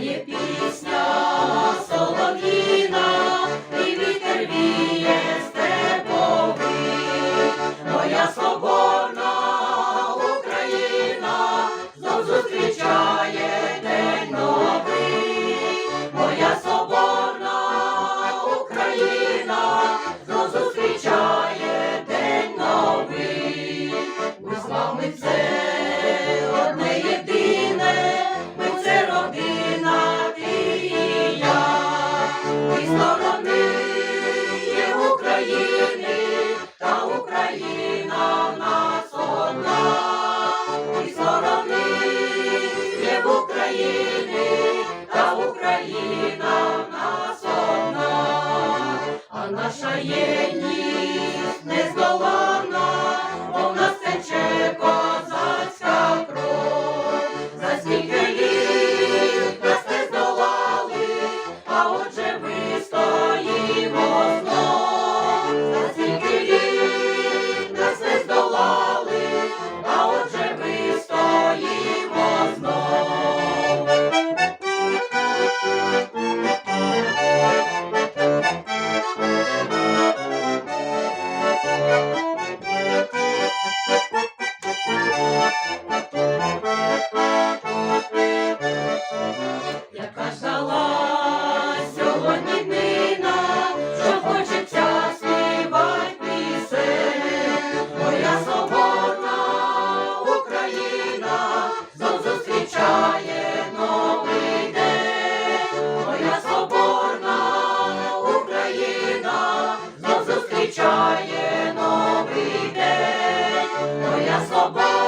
Yippee! Наша єдність нездоланна, зустрічає новий день. Моя соборна